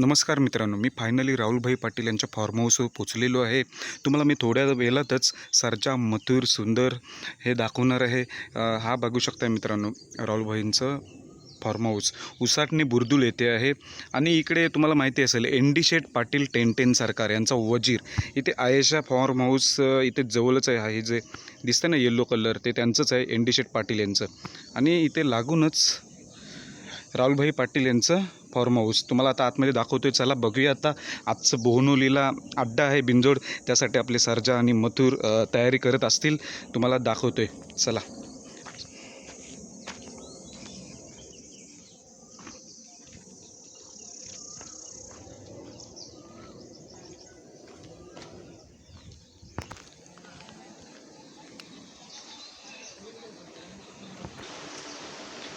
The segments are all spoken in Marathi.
नमस्कार मित्रांनो मी फायनली राहुलभाई पाटील यांच्या फार्म हाऊसवर पोचलेलो आहे. तुम्हाला मी थोड्या वेळातच सरजा मथुर सुंदर हे दाखवणार आहे. हा बघू शकता मित्रांनो राहुलभाईंचं फार्म हाऊस उसाटणी बुर्दुल येथे आहे. आणि इकडे तुम्हाला माहिती असेल N D Sheth Patil ten ten सरकार यांचा वजीर. इथे आयेशा फार्म हाऊस इथे जवळच आहे. हे जे दिसतं ना येल्लो कलर ते त्यांचंच आहे एन डी शेठ पाटील यांचं. आणि इथे लागूनच राहुलभाई पाटील यांचं फार्म हाऊस तुम्हाला आता आतमध्ये दाखवतोय चला बघूया आता. आजचं बोहनोलीला अड्डा आहे बिंजोड त्यासाठी आपले सरजा आणि मथुर तयारी करत असतील. तुम्हाला दाखवतोय. चला.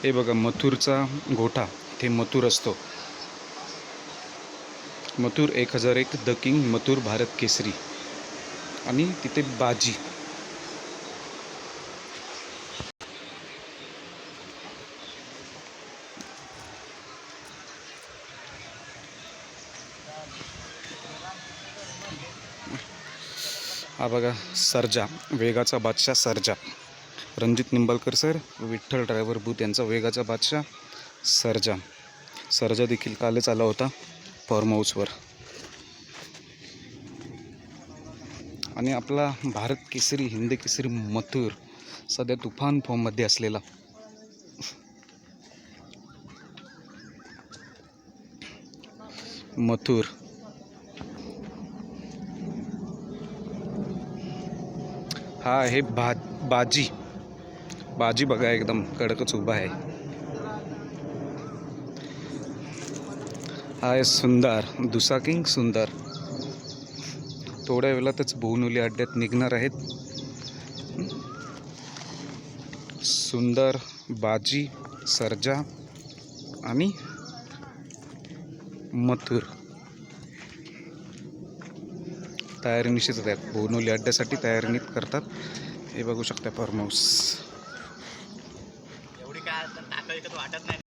हे बघा मथुरचा घोटा ते मथुर असतो. मथुर एक हजार एक द किंग मथुर भारत केसरी. आणि तिथे बाजी. हा बघा सर्जा वेगाचा बादशाह सर्जा. रणजित निंबाळकर सर विठ्ठल ड्रायव्हर बूथ यांचा वेगाचा बादशाह सर्जा. सर्जा देखील कालच आला होता फॉर्म हाऊसवर आणि आपला भारत केसरी हिंद केसरी मथुर सध्या तुफान फॉर्ममध्ये असलेला. मथुर. हा आहे भा बाजी. बाजी बघा एकदम कडकच उभा आहे. हा आहे सुंदर दुसा किंग सुंदर. थोड्या वेळातच बोहनुली अड्ड्यात निघणार आहेत. सुंदर बाजी सर्जा आणि मथुर. तयारी निश्चित आहेत. बोनोली अड्ड्यासाठी तयारी करतात. हे बघू शकता फार्म हाऊस. एवढी काय वाटत नाही.